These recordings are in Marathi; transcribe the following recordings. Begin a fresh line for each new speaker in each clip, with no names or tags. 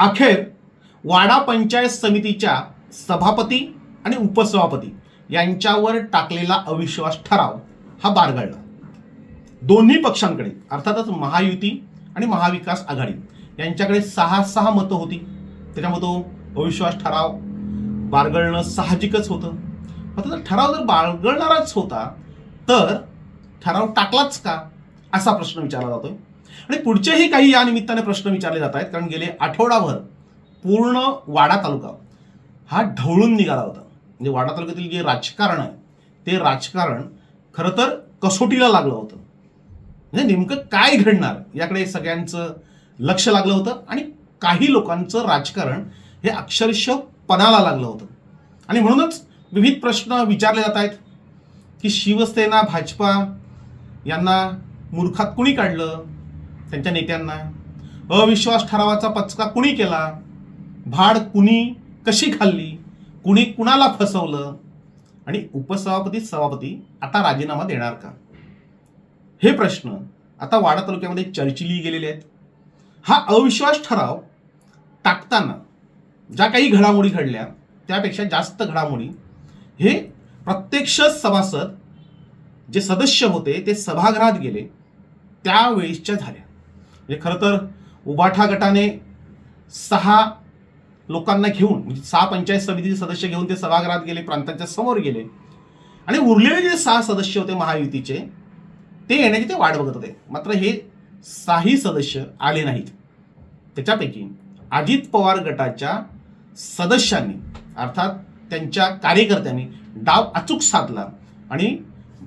अखेर वाडा पंचायत समितीच्या सभापती आणि उपसभापती यांच्यावर टाकलेला अविश्वास ठराव हा बारगळला. दोन्ही पक्षांकडे अर्थातच महायुती आणि महाविकास आघाडी यांच्याकडे सहा सहा मतं होती. त्याच्यामध्ये तो अविश्वास ठराव बारगळणं साहजिकच होतं. आता जर ठराव जर बाळगळणाराच होता तर ठराव टाकलाच का? असा प्रश्न विचारला जातोय. आणि पुढचेही काही या निमित्ताने प्रश्न विचारले जात आहेत कारण गेले आठवडाभर पूर्ण वाडा तालुका हा ढवळून निघाला होता. म्हणजे वाडा तालुक्यातील जे राजकारण आहे ते राजकारण खरं तर कसोटीला लागलं होतं. म्हणजे नेमकं काय घडणार याकडे सगळ्यांचं लक्ष लागलं होतं आणि काही लोकांचं राजकारण हे अक्षरशः पणाला लागलं होतं. आणि म्हणूनच विविध प्रश्न विचारले जात आहेत की शिवसेना भाजपा यांना मूर्खात कुणी काढलं? त्यांच्या नेत्यांना. अविश्वास ठरावाचा पचका कुणी केला? भाड कुणी कशी खाल्ली? कुणी कुणाला फसवलं? आणि उपसभापती सभापती आता राजीनामा देणार का? हे प्रश्न आता वाडा तालुक्यामध्ये चर्चिली गेलेले आहेत. हा अविश्वास ठराव टाकताना ज्या काही घडामोडी घडल्या त्यापेक्षा जास्त घडामोडी हे प्रत्यक्ष सभासद जे सदस्य होते ते सभागृहात गेले त्यावेळेसच्या झाल्या. म्हणजे खरं तर उबाठा गटाने सहा लोकांना घेऊन म्हणजे सहा पंचायत समितीचे सदस्य घेऊन ते सभागृहात गेले प्रांतांच्या समोर गेले. आणि उरलेले जे सहा सदस्य होते महायुतीचे ते येण्याची ते वाट बघत होते. मात्र हे साही सदस्य आले नाहीत. त्याच्यापैकी अजित पवार गटाच्या सदस्यांनी अर्थात त्यांच्या कार्यकर्त्यांनी डाव अचूक साधला आणि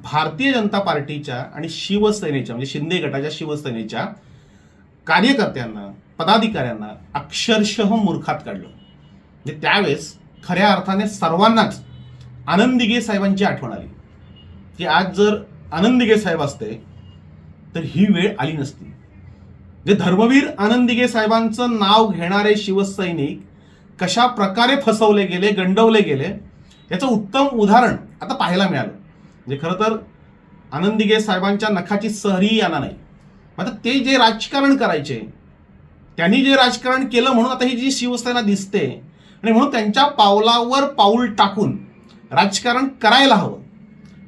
भारतीय जनता पार्टीच्या आणि शिवसेनेच्या म्हणजे शिंदे गटाच्या शिवसेनेच्या कार्यकर्त्यांना पदाधिकाऱ्यांना अक्षरशः मूर्खात काढलं. म्हणजे त्यावेळेस खऱ्या अर्थाने सर्वांनाच आनंदिगे साहेबांची आठवण आली. की आज जर आनंदिगे साहेब असते तर ही वेळ आली नसती. जे धर्मवीर आनंदिगे साहेबांचं नाव घेणारे शिवसैनिक कशा प्रकारे फसवले गेले गंडवले गेले याचं उत्तम उदाहरण आता पाहायला मिळालं. म्हणजे खरं तर आनंदिगे साहेबांच्या नखाची सहरी यांना नाही. आता ते जे राजकारण करायचे त्यांनी जे राजकारण केलं म्हणून आता ही जी शिवसेना दिसते आणि म्हणून त्यांच्या पावलावर पाऊल टाकून राजकारण करायला हवं.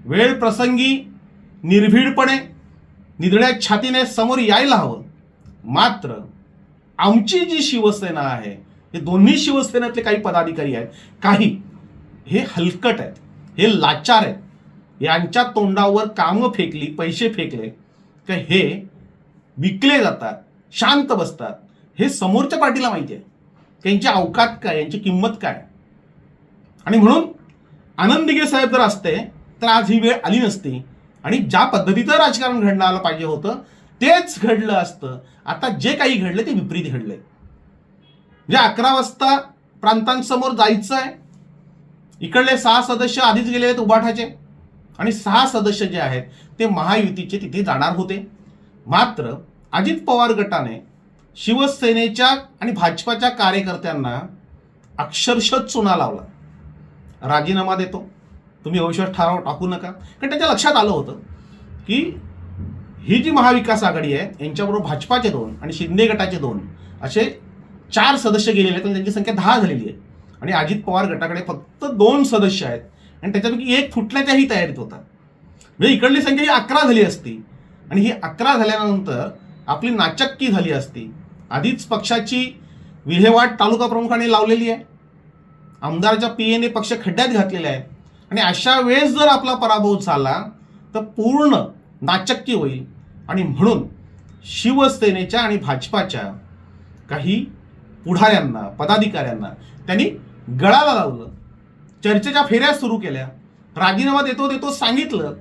वेळ प्रसंगी निर्भीडपणे निधड्या छातीने समोर यायला हवं. मात्र आमची जी शिवसेना आहे हे दोन्ही शिवसेनेतले काही पदाधिकारी आहेत काही हे हलकट आहेत हे लाचार आहेत. यांच्या तोंडावर कामं फेकली पैसे फेकले तर हे विकले जातात शांत बसतात. हे समोरच्या पार्टीला माहिती आहे. त्यांची अवकात काय यांची किंमत काय? आणि म्हणून आनंदिगे साहेब जर असते तर आज ही वेळ आली नसती. आणि ज्या पद्धतीचं राजकारण घडणं पाहिजे होतं तेच घडलं असतं. आता जे काही घडलं ते विपरीत घडलंय. म्हणजे अकरा वाजता प्रांतांसमोर जायचं आहे. इकडले सहा सदस्य आधीच गेले आहेत उबाठाचे. आणि सहा सदस्य जे आहेत ते महायुतीचे तिथे जाणार होते. मात्र अजित पवार गटाने शिवसेनेच्या आणि भाजपाच्या कार्यकर्त्यांना अक्षरशः चुना लावला. राजीनामा देतो. तुम्ही अविश्वास ठराव टाकू नका. कारण त्याच्या लक्षात आलं होतं की ही जी महाविकास आघाडी आहे यांच्याबरोबर भाजपाचे दोन आणि शिंदे गटाचे दोन असे चार सदस्य गेलेले आहेत आणि त्यांची संख्या दहा झालेली आहे. आणि अजित पवार गटाकडे फक्त दोन सदस्य आहेत. आणि त्याच्यापैकी एक फुटण्याच्याही तयारीत होता. म्हणजे इकडली संख्या ही अकरा झाली असती. आणि ही अकरा झाल्यानंतर आपली नाचक्की झाली असती. आधीच पक्षाची विल्हेवाट तालुका प्रमुखाने लावलेली आहे. आमदारच्या पीएने पक्ष खड्ड्यात घातलेला आहे आणि अशा वेळेस जर आपला पराभव झाला तर पूर्ण नाचक्की होईल. आणि म्हणून शिवसेनेच्या आणि भाजपाच्या काही पुढाऱ्यांना पदाधिकाऱ्यांना त्यांनी गळाला लावलं. चर्चेच्या फेऱ्या सुरू केल्या. राजीनामा देतो देतो सांगितलं.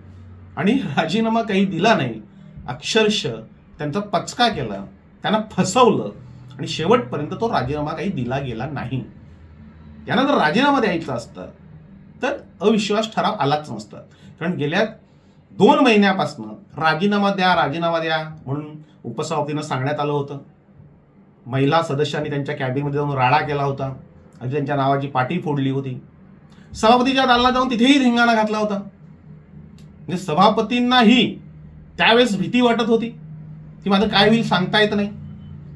आणि राजीनामा काही दिला नाही. अक्षरशः त्यांचा पचका केला त्यांना फसवलं आणि शेवटपर्यंत तो राजीनामा काही दिला गेला नाही. त्यानंतर जर राजीनामा द्यायचा असतं तर अविश्वास ठराव आलाच नसता. कारण गेल्या दोन महिन्यापासून राजीनामा द्या राजीनामा द्या म्हणून उपसभापतीनं सांगण्यात आलं होतं. महिला सदस्यांनी त्यांच्या कॅबिनमध्ये जाऊन राडा केला होता. आणि त्यांच्या नावाची पाटी फोडली होती. सभापतीच्या दालनात जाऊन तिथेही धिंगाणा घातला होता. म्हणजे सभापतींनाही त्यावेळेस भीती वाटत होती की माझं काय होईल सांगता येत नाही.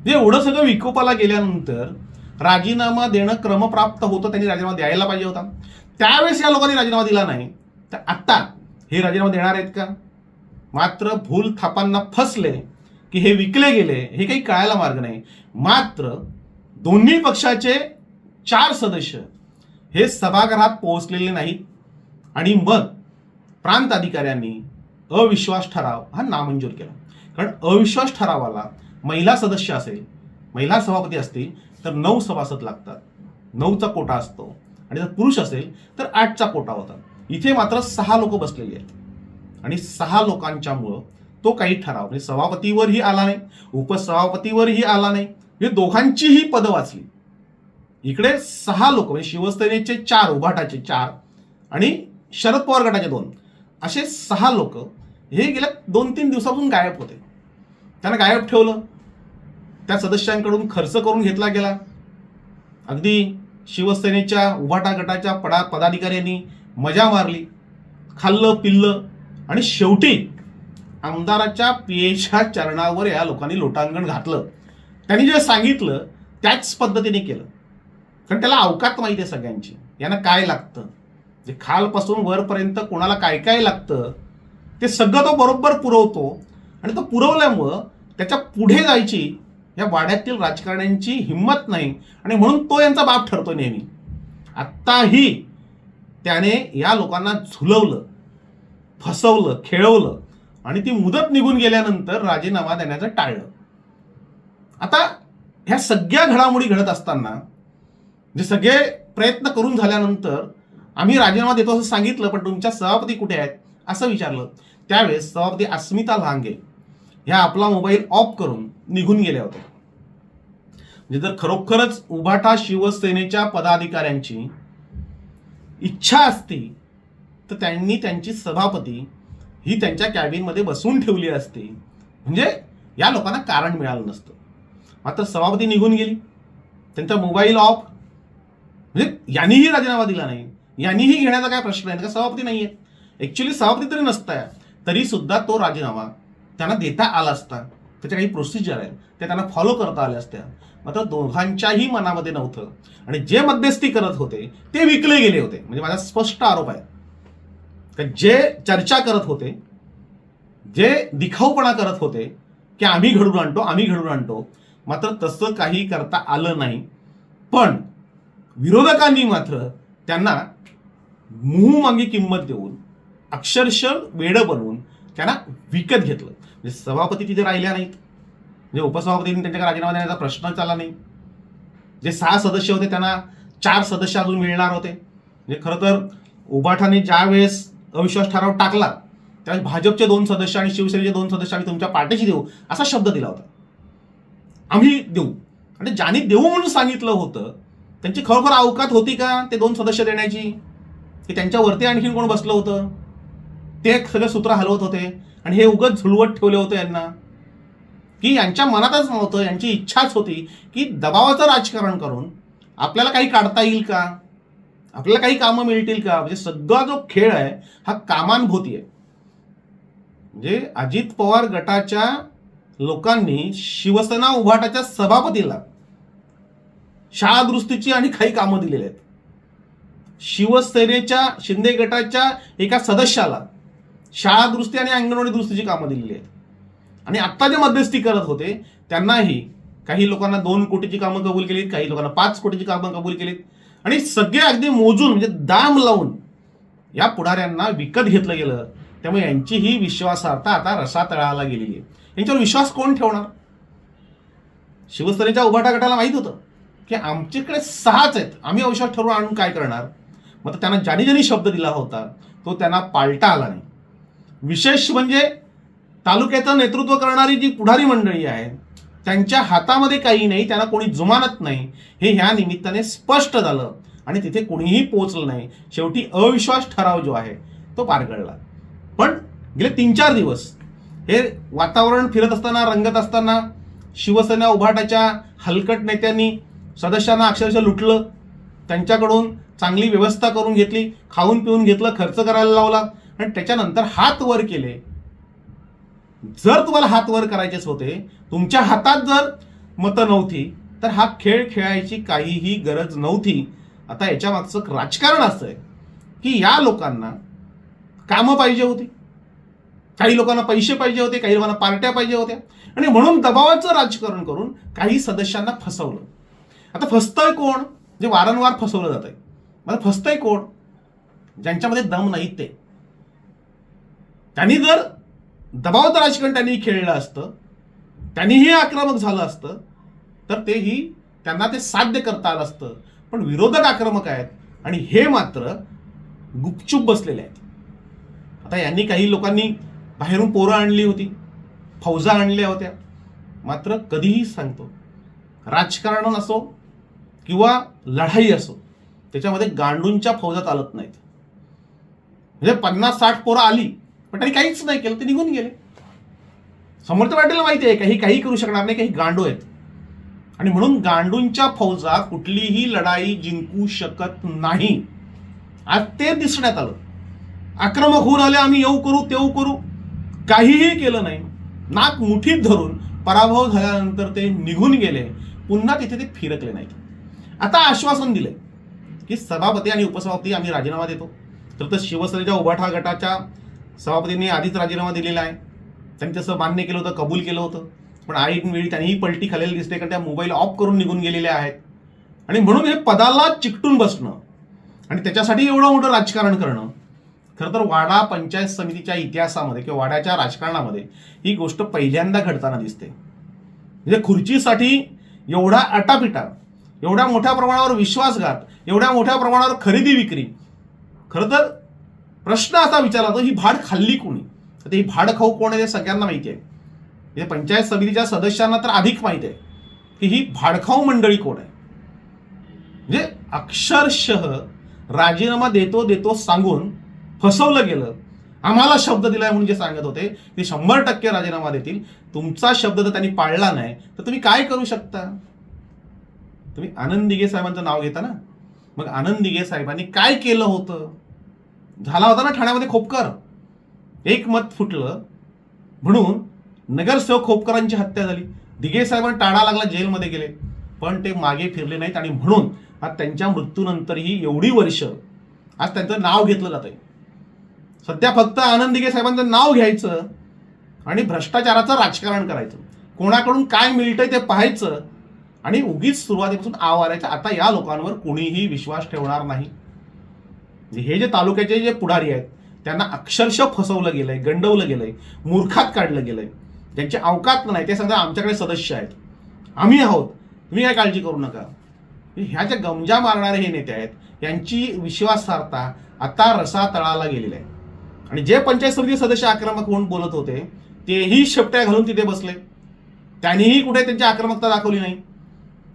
जे एवढं सगळं विकोपाला गेल्यानंतर राजीनामा देणं क्रमप्राप्त होतं त्यांनी राजीनामा द्यायला पाहिजे होता. त्यावेळेस या लोकांनी राजीनामा दिला नाही. तर आत्ता हे राजीनामा देणार आहेत का? मात्र भूल थापांना फसले की हे विकले गेले हे काही कळायला मार्ग नाही. मात्र दोन्ही पक्षाचे चार सदस्य हे सभागृहात पोहोचलेले नाहीत. आणि मग प्रांत अधिकाऱ्यांनी अविश्वास ठराव हा नामंजूर केला. कारण अविश्वास ठरावाला महिला सदस्य असेल महिला सभापती असतील तर नऊ सभासद लागतात. नऊचा कोटा असतो. आणि जर पुरुष असेल तर आठचा कोटा होता. इथे मात्र सहा लोक बसलेली आहेत. आणि सहा लोकांच्यामुळं तो काही ठराव म्हणजे सभापतीवरही आला नाही उपसभापतीवरही आला नाही. म्हणजे दोघांचीही पदं वाचली. इकडे सहा लोक म्हणजे शिवसेनेचे चार उभाटाचे चार आणि शरद पवार गटाचे दोन. असे सहा लोक हे गेल्या दोन तीन दिवसापासून गायब होते. त्यांना गायब ठेवलं. त्या सदस्यांकडून खर्च करून घेतला गेला. अगदी शिवसेनेच्या उभाटा गटाच्या पडा पदाधिकाऱ्यांनी मजा मारली. खाल्लं पिल्लं आणि शेवटी आमदाराच्या पियेच्या चरणावर या लोकांनी लोटांगण घातलं. त्यांनी जे सांगितलं त्याच पद्धतीने केलं. कारण त्याला अवकात माहिती आहे सगळ्यांची. यांना काय लागतं? जे खालपासून वरपर्यंत कोणाला काय काय लागतं ते सगळं तो बरोबर पुरवतो. आणि तो पुरवल्यामुळं त्याच्या पुढे जायची या वाड्यातील राजकारण्यांची हिंमत नाही. आणि म्हणून तो यांचा बाप ठरतो नेहमी. आत्ताही त्याने या लोकांना झुलवलं फसवलं खेळवलं. आणि ती मुदत निघून गेल्यानंतर राजीनामा देण्याचं टाळलं. आता ह्या सगळ्या घडामोडी घडत असताना जे सगळे प्रयत्न करून झाल्यानंतर आम्ही राजीनामा देतो असं सांगितलं पण तुमच्या सभापती कुठे आहेत? असं विचारलं. त्यावेळेस सभापती अस्मिता लांगे ह्या आपला मोबाईल ऑफ करून निघून गेल्या होत्या. म्हणजे जर खरोखरच उभाटा शिवसेनेच्या पदाधिकाऱ्यांची इच्छा असती तर त्यांनी त्यांची सभापती ही त्यांच्या कॅबिनमध्ये बसवून ठेवली असती. म्हणजे या लोकांना कारण मिळालं नसतं. मात्र सभापती निघून गेली. त्यांचा मोबाईल ऑफ. म्हणजे यांनीही राजीनामा दिला नाही. यांनीही घेण्याचा काय प्रश्न आहे? का सभापती नाही आहेत ॲक्च्युली सभापती तरी नसताय तरी सुद्धा तो राजीनामा त्यांना देता आला असता. त्याच्या काही प्रोसिजर आहेत. त्या त्यांना फॉलो करता आल्या असत्या. मात्र दोघांच्याही मनामध्ये नव्हतं. आणि जे मध्यस्थी करत होते ते विकले गेले होते. म्हणजे माझा स्पष्ट आरोप आहे. का जे चर्चा करत होते जे दिखाऊपणा करत होते की आम्ही घडून आणतो आम्ही घडून आणतो मात्र तसं काही करता आलं नाही. पण विरोधकांनी मात्र त्यांना मुहमागी किंमत देऊन अक्षरशः वेडं बनवून त्यांना विकत घेतलं. म्हणजे सभापती तिथे राहिल्या नाहीत. म्हणजे उपसभापतींनी त्यांच्या राजीनामा देण्याचा प्रश्नच आला नाही. जे सहा सदस्य होते त्यांना चार सदस्य अजून मिळणार होते. म्हणजे खरं तर उबाठाने ज्या वेळेस अविश्वास ठराव टाकला त्यावेळेस भाजपचे दोन सदस्य आणि शिवसेनेचे दोन सदस्य आम्ही तुमच्या पार्टीशी देऊ असा शब्द दिला होता. आम्ही देऊ. आणि ज्यांनी देऊ म्हणून सांगितलं होतं त्यांची खरोखर अवकात होती का? ते दोन सदस्य देण्याची? की त्यांच्यावरती आणखीन कोण बसलं होतं? ते सगळे सूत्र हलवत होते. आणि हे उगत झुलवत ठेवले होते यांना. की यांच्या मनातच नव्हतं यांची इच्छाच होती की दबावाचं राजकारण करून आपल्याला काही काढता येईल का? आपल्याला काही कामं मिळतील का? म्हणजे सगळा जो खेळ आहे हा कामानुभूती आहे. म्हणजे अजित पवार गटाच्या लोकांनी शिवसेना उभाटाच्या सभापतीला शाळा दुरुस्तीची आणि काही कामं दिलेली आहेत. शिवसेनेच्या शिंदे गटाच्या एका सदस्याला शाळा दुरुस्ती आणि अंगणवाडी दुरुस्तीची कामं दिलेली आहेत. आणि आत्ता जे मध्यस्थी करत होते त्यांनाही काही लोकांना दोन कोटीची कामं कबूल केलीत काही लोकांना पाच कोटीची कामं कबूल केलीत आणि सगळे अगदी मोजून म्हणजे दाम लावून या पुढाऱ्यांना विकत घेतलं गेलं. त्यामुळे यांची ही विश्वासार्हता आता रसातळाला गेलेली आहे. यांच्यावर विश्वास कोण ठेवणार? शिवसेनेच्या उभाटा गटाला माहीत होतं. की आमच्याकडे सहाच आहेत. आम्ही अविश्वास ठरवून आणून काय करणार? मग त्यांना ज्याने ज्यांनी शब्द दिला होता तो त्यांना पालटा आला नाही. विशेष म्हणजे तालुक्याचं नेतृत्व करणारी जी पुढारी मंडळी आहे त्यांच्या हातामध्ये काही नाही त्यांना कोणी जुमानत नाही. हे ह्या निमित्ताने स्पष्ट झालं आणि तिथे कोणीही पोचलं नाही. शेवटी अविश्वास ठराव जो आहे तो पारगळला पण गेले तीन चार दिवस हे वातावरण फिरत असताना रंगत असताना शिवसेना उभाटाच्या हलकट नेत्यांनी सदस्यांना अक्षरशः लुटलं. त्यांच्याकडून चांगली व्यवस्था करून घेतली खाऊन पिऊन घेतलं खर्च करायला लावला आणि त्याच्यानंतर हात वर केले. जर तुम्हाला हात वर करायचेच होते तुमच्या हातात जर मतं नव्हती तर हा खेळ खेळायची काहीही गरज नव्हती. आता याच्या मागचं राजकारण असं आहे की या लोकांना कामं पाहिजे होती. काही लोकांना पैसे पाहिजे होते काही लोकांना पार्ट्या पाहिजे होत्या. आणि म्हणून दबावाचं राजकारण करून काही सदस्यांना फसवलं. आता फसतंय कोण? जे वारंवार फसवलं जात आहे मला फसतंय कोण? ज्यांच्यामध्ये दम नाही ते. त्यांनी जर दबावाचं राजकारण त्यांनी खेळलं असतं त्यांनीही आक्रमक झालं असतं तर तेही त्यांना ते साध्य करता आलं असतं. पण विरोधक आक्रमक आहेत आणि हे मात्र गुपचूप बसलेले आहेत. आता यांनी काही लोकांनी बाहेरून पोरं आणली होती फौजा आणल्या होत्या. मात्र कधीही सांगतो राजकारण असो किंवा लढाई असो त्याच्यामध्ये गांडूंच्या फौजात आलत नाहीत. म्हणजे पन्नास साठ पोरं आली पण त्यांनी काहीच नाही केलं ते निघून गेले. समर्थ पाटील माहिती आहे काही काही करू शकणार नाही काही गांडू आहेत. आणि म्हणून गांडूंच्या फौजात कुठलीही लढाई जिंकू शकत नाही. आज ते दिसण्यात आलं. आक्रमक होऊन आले आम्ही येऊ करू तेऊ करू. काहीही केलं नाही. नाक मुठीत धरून पराभव झाल्यानंतर ते निघून गेले. पुन्हा तिथे ते फिरकले नाहीत. आता आश्वासन दिलंय की सभापती आणि उपसभापती आम्ही राजीनामा देतो. तर तर शिवसेनेच्या उभाठा गटाच्या सभापतींनी आधीच राजीनामा दिलेला आहे. त्यांनी तसं मान्य केलं होतं कबूल केलं होतं. पण ऐन वेळी त्यांनीही पलटी खालेली दिसते कारण त्या मोबाईल ऑफ करून निघून गेलेल्या आहेत. आणि म्हणून हे पदाला चिकटून बसणं आणि त्याच्यासाठी एवढं मोठं राजकारण करणं खरं तर वाडा पंचायत समितीच्या इतिहासामध्ये किंवा वाड्याच्या राजकारणामध्ये ही गोष्ट पहिल्यांदा घडताना दिसते. म्हणजे खुर्चीसाठी एवढा आटापिटा एवढ्या मोठ्या प्रमाणावर विश्वासघात एवढ्या मोठ्या प्रमाणावर खरेदी विक्री. खरं तर प्रश्न असा विचारला जातो ही भाड खाल्ली कोणी? तर ही भाड खाऊ कोण आहे ते सगळ्यांना माहिती आहे. म्हणजे पंचायत समितीच्या सदस्यांना तर अधिक माहिती आहे की ही भाडखाऊ मंडळी कोण आहे? म्हणजे अक्षरशः राजीनामा देतो देतो सांगून फसवलं गेलं. आम्हाला शब्द दिलाय म्हणून जे सांगत होते ते शंभर टक्के राजीनामा देतील. तुमचा शब्द जर त्यांनी पाळला नाही तर तुम्ही काय करू शकता? तुम्ही आनंद दिघे साहेबांचं नाव घेता ना? मग आनंद दिघे साहेबांनी काय केलं होतं? झाला होता ना ठाण्यामध्ये खोपकर? एक मत फुटलं. म्हणून नगरसेवक खोपकरांची हत्या झाली. दिघे साहेबांना टाळा लागला जेलमध्ये गेले. पण ते मागे फिरले नाहीत आणि म्हणून आज त्यांच्या मृत्यूनंतरही एवढी वर्ष आज त्यांचं नाव घेतलं जातं आहे सध्या फक्त आनंद दिघे साहेबांचं नाव घ्यायचं आणि भ्रष्टाचाराचं राजकारण करायचं. कोणाकडून काय मिळतंय ते पाहायचं. आणि उगीच सुरुवातीपासून आवारायचं आता या लोकांवर कोणीही विश्वास ठेवणार नाही. म्हणजे हे जे तालुक्याचे जे पुढारी आहेत त्यांना अक्षरशः फसवलं गेलंय गंडवलं गेलंय मूर्खात काढलं गेलंय. ज्यांचे अवकात नाही ते सांगतात आमच्याकडे सदस्य आहेत. आम्ही आहोत तुम्ही काय काळजी करू नका. ह्या ज्या गमजा मारणारे हे नेते आहेत यांची विश्वासार्हता आता रसा तळाला गेलेली आहे. आणि जे पंचायत समिती सदस्य आक्रमक होऊन बोलत होते तेही शेपट्या घालून तिथे बसले. त्यांनीही कुठे त्यांची आक्रमकता दाखवली नाही.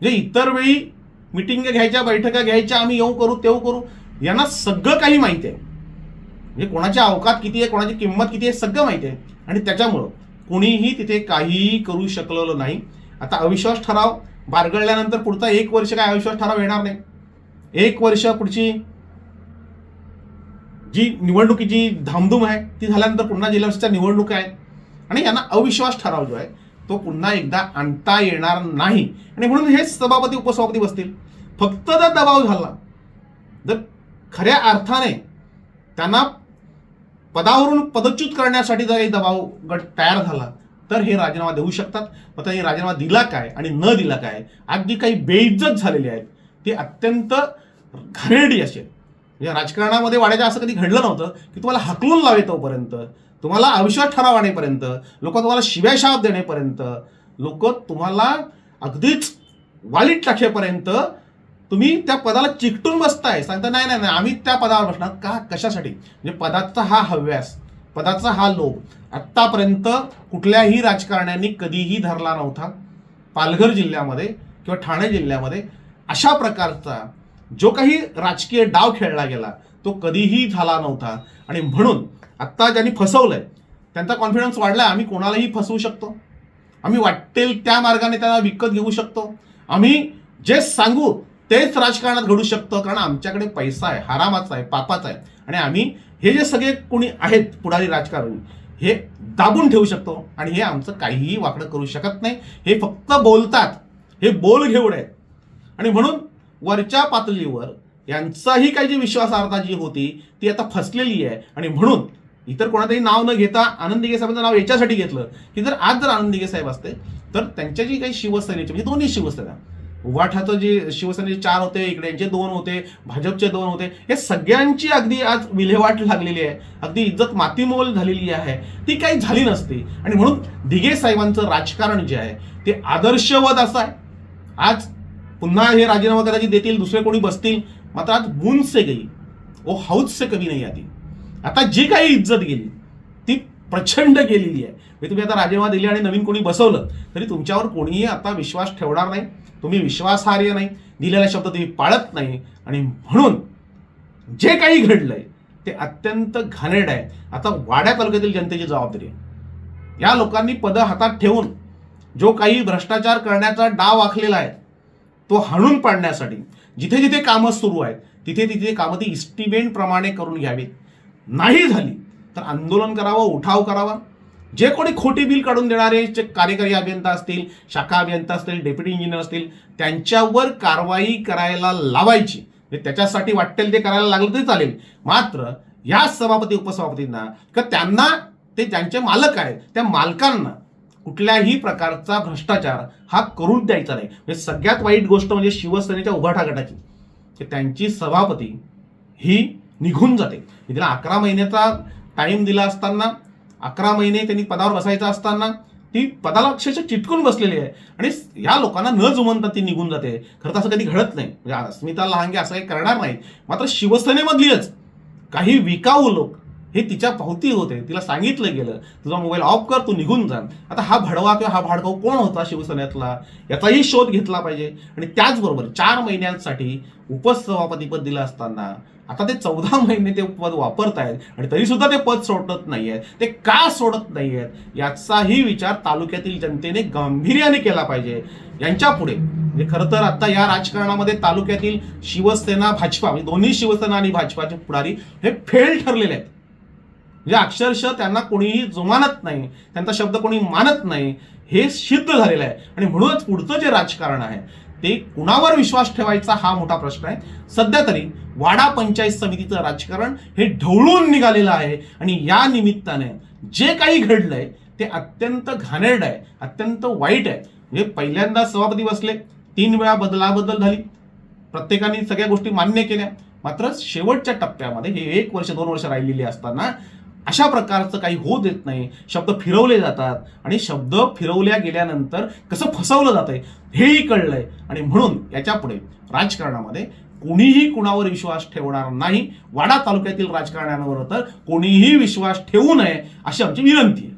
म्हणजे इतर वेळी मिटिंग घ्यायच्या बैठका घ्यायच्या आम्ही येऊ करू तेऊ करू यांना सगळं काही माहिती आहे. म्हणजे कोणाच्या अवकात किती आहे कोणाची किंमत किती आहे सगळं माहिती आहे. आणि त्याच्यामुळं कुणीही तिथे काहीही करू शकलेलं नाही. आता अविश्वास ठराव बारगळल्यानंतर पुढचा एक वर्ष काय अविश्वास ठराव येणार नाही. एक वर्ष पुढची जी निवडणुकीची धामधूम आहे ती झाल्यानंतर पुन्हा जिल्हा निवडणूक निवडणुका आहेत. आणि यांना अविश्वास ठराव जो आहे तो पुन्हा एकदा आणता येणार नाही. आणि म्हणून हेच सभापती उपसभापती बसतील. फक्त जर दबाव झाला जर खऱ्या अर्थाने त्यांना पदावरून पदच्युत करण्यासाठी जर काही दबाव गट तयार झाला तर हे राजीनामा देऊ शकतात. मग त्यांनी राजीनामा दिला काय आणि न दिला काय आज जी काही बेइज्जत झालेली आहेत. ती अत्यंत घाणेरडी असेल म्हणजे राजकारणामध्ये वाढायचं असं कधी घडलं नव्हतं की तुम्हाला हकलून लावे तोपर्यंत. तुम्हाला अविश्वास ठराव आणेपर्यंत लोक तुम्हाला शिव्या शाप देण्यापर्यंत लोक तुम्हाला अगदीच वालीट टाकेपर्यंत तुम्ही त्या पदाला चिकटून बसताय. सांगता नाही नाही नाही आम्ही त्या पदावर बसणार. का? कशासाठी? म्हणजे पदाचा हा हव्यास पदाचा हा लोभ. आत्तापर्यंत कुठल्याही राजकारण्यांनी कधीही धरला नव्हता. पालघर जिल्ह्यामध्ये किंवा ठाणे जिल्ह्यामध्ये अशा प्रकारचा जो काही राजकीय डाव खेळला गेला तो कधीही झाला नव्हता. आणि म्हणून आत्ता ज्यांनी फसवलंय त्यांचा कॉन्फिडन्स वाढलाय आम्ही कोणालाही फसवू शकतो. आम्ही वाटेल त्या मार्गाने त्यांना विकत घेऊ शकतो. आम्ही जे सांगू तेच राजकारणात घडू शकतं कारण आमच्याकडे पैसा आहे हरामाचा आहे पापाचा आहे. आणि आम्ही हे जे सगळे कोणी आहेत पुढारी राजकारणी हे दाबून ठेवू शकतो. आणि हे आमचं काहीही वाकडं करू शकत नाही. हे फक्त बोलतात. हे बोल घेऊन आहेत आणि म्हणून वरच्या पातळीवर यांचाही काही जी विश्वासार्हता जी होती ती आता फसलेली आहे. आणि म्हणून इतर कोणातरी नाव न घेता आनंद दिघे साहेबांचं नाव याच्यासाठी घेतलं की जर आज जर आनंद दिघे साहेब असते तर त्यांच्या जी काही शिवसेनेची म्हणजे दोन्ही शिवसेना उभाठाचं जे शिवसेनेचे चार होते इकडे यांचे दोन होते भाजपचे दोन होते हे सगळ्यांची अगदी आज विल्हेवाट लागलेली आहे अगदी इज्जत मातीमोल झालेली आहे ती काही झाली नसती. आणि म्हणून दिघे साहेबांचं राजकारण जे आहे ते आदर्शवत असं आहे. आज पुन्हा हे राजीनामा कदाचित देतील दुसरे कोणी बसतील मात्र आज बून से गई. ओ हाऊस से कवी नाही आधी आता जी काही इज्जत गेली ती प्रचंड गेलेली आहे. म्हणजे तुम्ही आता राजीनामा दिली आणि नवीन कोणी बसवलं तरी तुमच्यावर कोणीही आता विश्वास ठेवणार नाही. तुम्ही विश्वासार्ह नाही. दिलेला शब्द तुम्ही पाळत नाही. आणि म्हणून जे काही घडलंय ते अत्यंत घाणेरड आहे. आता वाड्या तालुक्यातील जनतेची जबाबदारी आहे. या लोकांनी पदं हातात ठेवून जो काही भ्रष्टाचार करण्याचा डाव आखलेला आहे तो हाणून पाडण्यासाठी जिथे जिथे कामं सुरू आहेत तिथे तिथे कामं ती इस्टिमेंटप्रमाणे करून घ्यावी नाही झाली तर आंदोलन करावं उठाव करावा. जे कोणी खोटी बिल काढून देणारे जे कार्यकारी अभियंता असतील शाखा अभियंता असतील डेप्युटी इंजिनियर असतील त्यांच्यावर कारवाई करायला लावायची. म्हणजे त्याच्यासाठी वाटेल ते करायला लागलं तरी चालेल. मात्र या सभापती उपसभापतींना का त्यांना ते ज्यांचे मालक आहेत त्या मालकांना कुठल्याही प्रकारचा भ्रष्टाचार हा करून द्यायचा नाही. म्हणजे सगळ्यात वाईट गोष्ट म्हणजे शिवसेनेच्या उभाठा गटाची की त्यांची सभापती ही निघून जाते. म्हणजे तिला अकरा महिन्याचा टाइम दिला असताना अकरा महिने त्यांनी पदावर बसायचं असताना ती पदाला अक्षरशः चिटकून बसलेली आहे. आणि या लोकांना न जुमनता ती निघून जाते. खरं तर असं कधी घडत नाही. म्हणजे अस्मिता लहांगे असं काही करणार नाही मात्र शिवसेनेमधलीच काही विकाऊ लोक हे तिच्या पावती होते तिला सांगितलं गेलं तुझा मोबाईल ऑफ कर तू निघून जा आता हा भडवा किंवा हा भाडकाऊ कोण होता शिवसेनेतला? याचाही शोध घेतला पाहिजे. आणि त्याचबरोबर चार महिन्यांसाठी उपसभापतीपद दिलं असताना आता ते चौदा महिने ते पद वापरत आहेत आणि तरीसुद्धा ते पद सोडत नाही आहेत ते का सोडत नाही आहेत याचाही विचार तालुक्यातील जनतेने गांभीर्याने केला पाहिजे. यांच्या पुढे म्हणजे खरं तर आता या राजकारणामध्ये तालुक्यातील शिवसेना भाजपा म्हणजे दोन्ही शिवसेना आणि भाजपाचे पुढारी हे फेल ठरलेले आहेत. म्हणजे अक्षरशः त्यांना कोणीही जुमानत नाही त्यांचा शब्द कोणी मानत नाही हे सिद्ध झालेलं आहे. आणि म्हणूनच पुढचं जे राजकारण आहे ते कुणावर विश्वास ठेवायचा हा मोठा प्रश्न आहे. सध्या तरी वाडा पंचायत समितीचं राजकारण हे ढवळून निघालेलं आहे. आणि या निमित्ताने जे काही घडलंय ते अत्यंत घाणेरड आहे अत्यंत वाईट आहे. म्हणजे पहिल्यांदा सभापती बसले तीन वेळा बदलाबदल झाली. प्रत्येकाने सगळ्या गोष्टी मान्य केल्या. मात्र शेवटच्या टप्प्यामध्ये हे एक वर्ष दोन वर्ष राहिलेली असताना अशा प्रकारचं काही होऊ देत नाही. शब्द फिरवले जातात आणि शब्द फिरवल्या गेल्यानंतर कसं फसवलं जातंय हेही कळलंय. आणि म्हणून याच्यापुढे राजकारणामध्ये कोणीही कुणावर विश्वास ठेवणार नाही. वाडा तालुक्यातील राजकारण्यांवर तर कोणीही विश्वास ठेवू नये अशी आमची विनंती आहे.